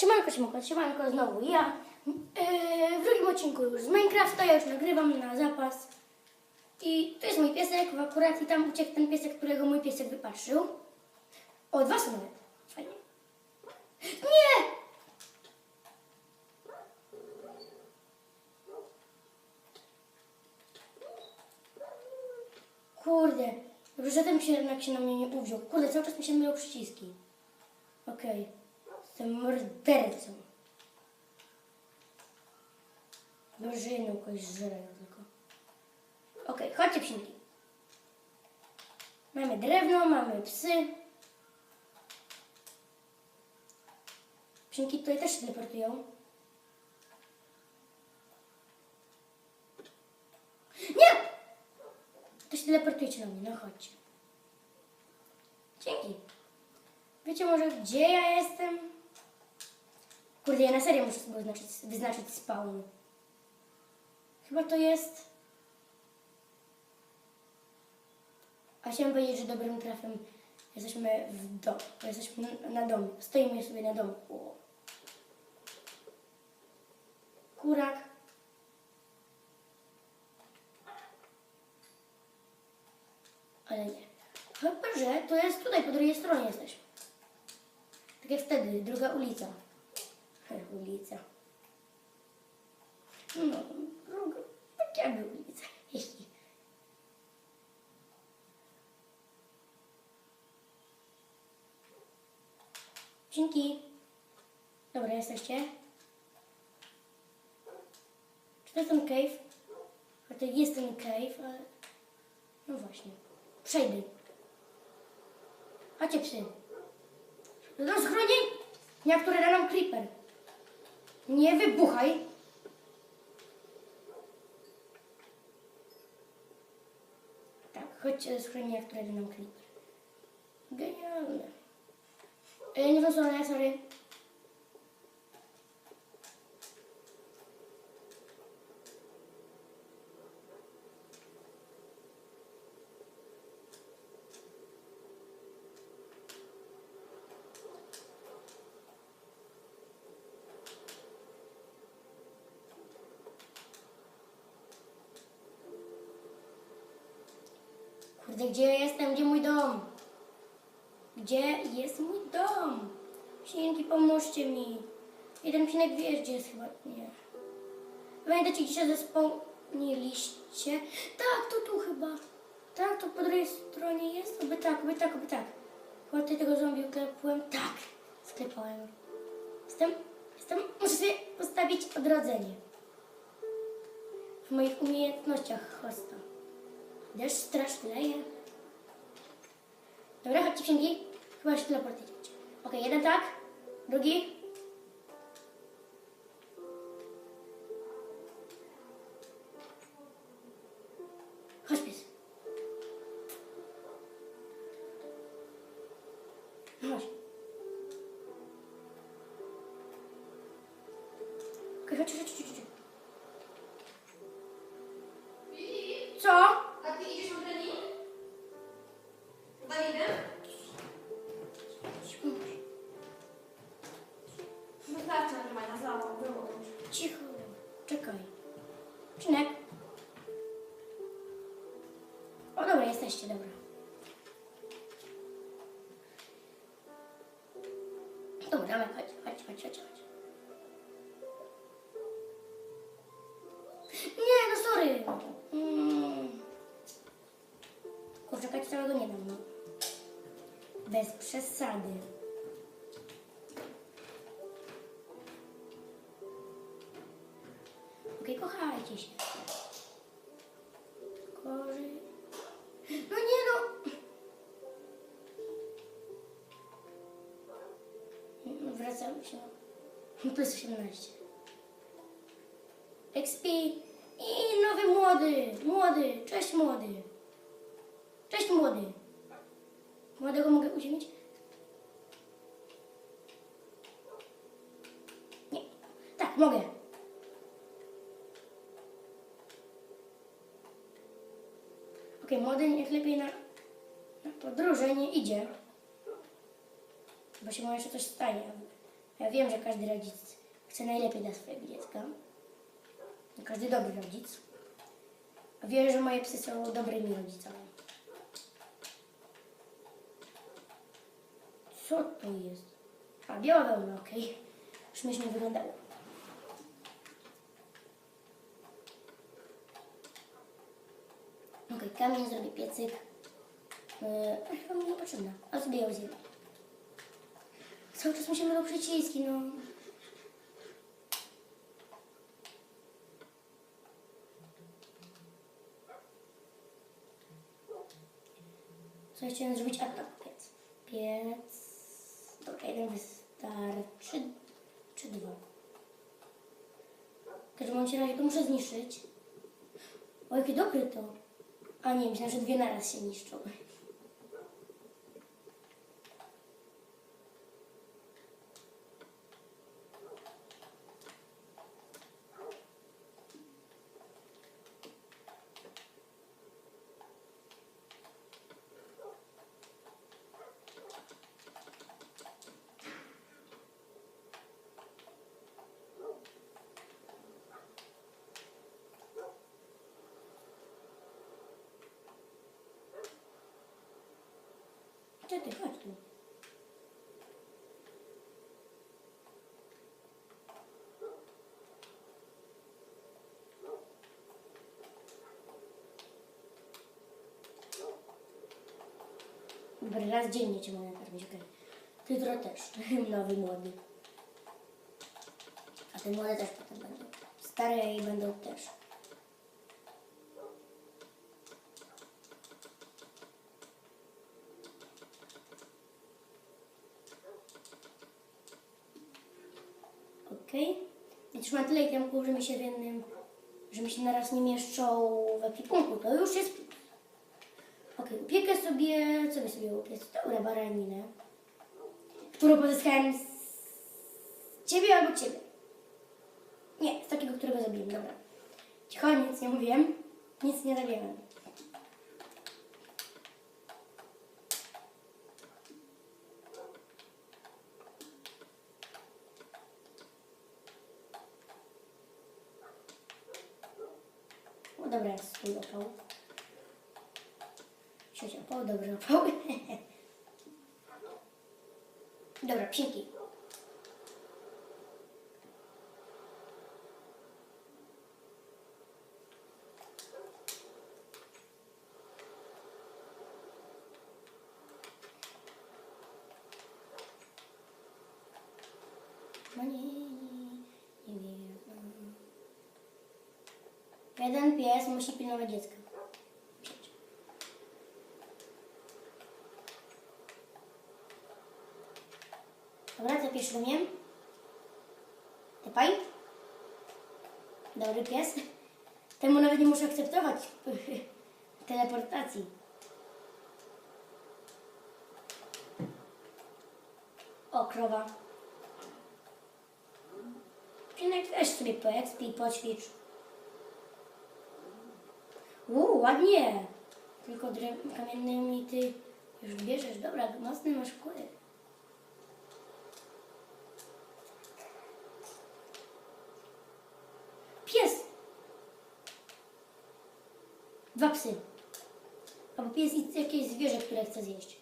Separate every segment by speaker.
Speaker 1: Siemanko, siemanko, siemanko, znowu ja. Yy, w drugim odcinku już z Minecrafta, ja już nagrywam na zapas. I to jest mój piesek, akurat i tam uciekł ten piesek, którego mój piesek wypatrzył. O, dwa są nawet. Fajnie. Nie! Kurde, że ten się jednak się na mnie nie uwziął. Kurde, cały czas mi się mylą przyciski. Okej, jestem mordercą. Jedną kogoś żerają tylko. Okej, chodźcie psinki. Mamy drewno, mamy psy. Psinki tutaj też się teleportują. Nie! To się teleportujcie na mnie, no chodźcie. Dzięki. Wiecie może gdzie ja jestem? Kurde, ja na serio muszę sobie wyznaczyć, wyznaczyć spawn. Chyba to jest... A chciałem powiedzieć, że dobrym trafem jesteśmy w domu. Jesteśmy na, domu. Stoimy sobie na domu. O. Kurak. Ale nie. Chyba, że to jest tutaj, po drugiej stronie jesteśmy. Tak jak wtedy, druga ulica. Ulica. No, druga, tak jakby ulica. Dzięki. Dobra, jesteście? Czy to jest ten cave? A to jest ten cave, ale... No właśnie. Przejdę. Chodźcie psy. Do nas chronień, na które da nam creeper. Nie wybuchaj. Tak, chodźcie do schronienia, które nam creeper. Genialne. E, nie tą stronę, sorry. Gdzie jestem? Gdzie mój dom? Gdzie jest mój dom? Świnki, pomóżcie mi. Jeden psinek wie, gdzie jest chyba. Nie. Pamiętacie, gdzie się zespełniliście? Tak, to tu chyba. Tak, to po drugiej stronie jest? Oby tak, oby tak, oby tak. Chyba tego zombie uklepłem. Tak, sklepałem. Jestem, jestem, muszę sobie postawić odrodzenie. W moich umiejętnościach hosta. Deszcz straszny leje. Dobra, chodźcie księgi. Chyba się teleportujecie. Okej, jeden tak, drugi. Chodź pies. No Chodź. Okej, chodź, chodź, chodź, chodź. 12, dobra. Dobra, dawaj, chodź, chodź, chodź, chodź, chodź. Nie, no sorry. Mm. Kurczaka całego nie dam, no. Bez przesady. Okej, okay, kochajcie się. Plus 18. XP i nowy młody. Młody. Cześć młody. Cześć młody. Młodego mogę uziemić? Nie. Tak, mogę. Okej, młody niech lepiej na, na podróże nie idzie. Bo się mu jeszcze coś stanie. Ja wiem, że każdy rodzic chce najlepiej dla swojego dziecka. Każdy dobry rodzic. Wierzę, że moje psy są dobrymi rodzicami. Co to jest? A, biała wełna, okej. Śmiesznie wyglądało. Okej, kamień, zrobię piecyk. Yy, chyba mi niepotrzebna, a sobie ją zjem. Cały czas musimy do przyciski, no. Co ja chciałem zrobić? A tak, piec. Piec. Dobra, jeden wystarczy. Czy dwa? W każdym razie to muszę zniszczyć. O, jakie dobre to. A nie, myślałam, że dwie naraz się niszczą. Gdzie ty? Chodź tu. Dobra, raz dziennie cię mogę karmić, okej. Też. Nowy, młody. A te młode też potem będą. Stare i będą też. Okej. Więc już mam tyle itemków, że mi się w jednym, że mi się naraz nie mieszczą w ekwipunku. To już jest plus. Okej, upiekę sobie, co by sobie upiec? Dobra, baraninę. Którą pozyskałem z ciebie albo ciebie. Nie, z takiego, którego zabiłem, dobra. Cicho, nic nie mówiłem. Nic nie zabiłem. O, dobra, jest swój opał. Sieć opał, dobrze opał. dobra, psinki. No nie, nie, nie wiem. Jeden pies musi pilnować dziecka. Dobra, ty pierwszy umiem. Tepaj. Dobry pies. Temu nawet nie muszę akceptować teleportacji. O, krowa. Pienek weź sobie poekspij, poćwicz. Uuu, ładnie. Tylko kamiennymi ty już bierzesz. Dobra, mocny masz wkłady. Pies. Dwa psy. Albo pies i jakieś zwierzę, które chce zjeść.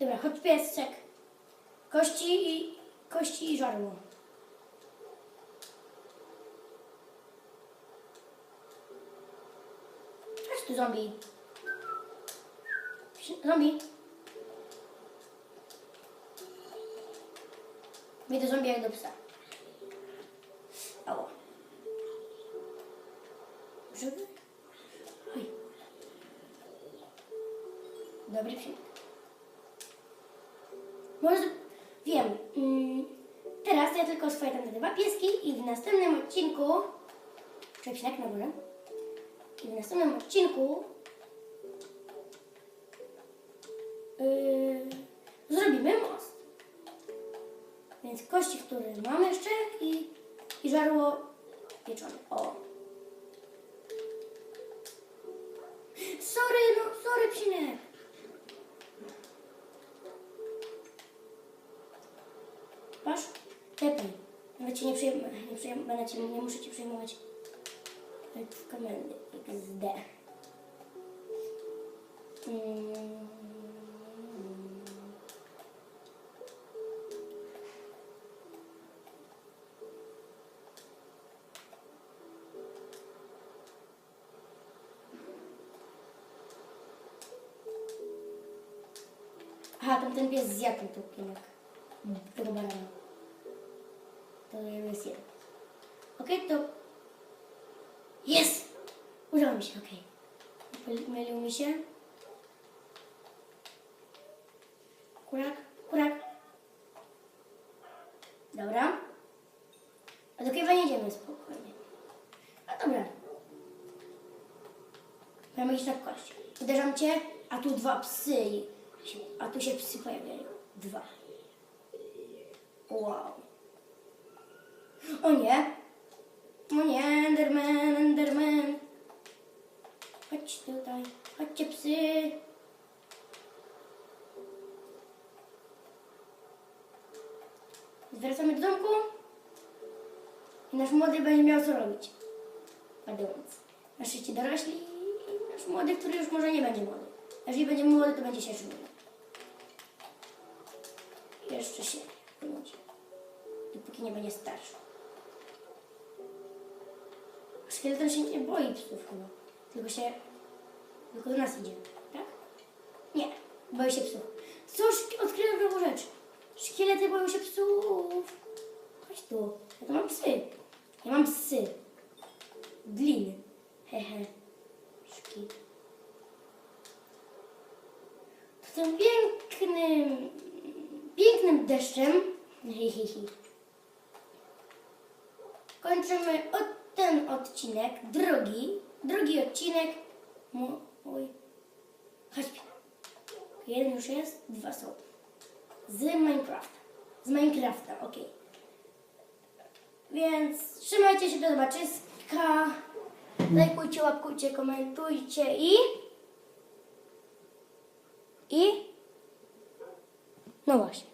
Speaker 1: Dobra, chodź piesek. Kości i, kości i żarło. Chodź tu zombie. Zombie. Mnie do zombie jak do psa. Ało. Żeby? Oj. Dobry film. Może... Wiem. Mm, teraz ja tylko swoje tam dwa pieski i w następnym odcinku... Przepsinek na górę. I w następnym odcinku yy, zrobimy most. Więc kości, które mamy jeszcze i, i żarło pieczone. O. Sorry, no sorry psinek. Masz? Klepaj. Nawet cię nie przyjmę, nie nie muszę cię przyjmować. Ale tu w komendy. XD. Mm. Aha, tam ten pies zjadł ten tukienek. Tego barana. To jest jeden. Okej, to... Jest! Udało mi się, okej. Okay. Mylił mi się. Kurak, kurak. Dobra. A do Kiewa nie idziemy spokojnie. A dobra. Mamy iść na kość. Uderzam cię, a tu dwa psy. A tu się psy pojawiają. Dwa. Wow. O nie. O nie, Enderman, Enderman. Chodź tutaj. Chodźcie psy. Wracamy do domku. I nasz młody będzie miał co robić. Padając. Na szczęście dorośli i nasz młody, który już może nie będzie młody. Jeżeli będzie młody, to będzie się żółty. Jeszcze się będzie. Dopóki nie będzie starszy. Szkieleton się nie boi psów chyba. Tylko się... Tylko do nas idzie. Tak? Nie. Boi się psów. Cóż, odkryłem nową rzecz. Szkielety boją się psów. Chodź tu. Ja to mam psy. Ja mam psy. Gliny. Hehe. Szki. To tym pięknym, pięknym deszczem hihihi, kończymy od ten odcinek, drugi, drugi odcinek mój. Chodź. Jeden już jest, dwa są. Z Minecrafta. Z Minecrafta, ok. Więc trzymajcie się do zobaczyska. Lajkujcie, łapkujcie, komentujcie i... I... No właśnie.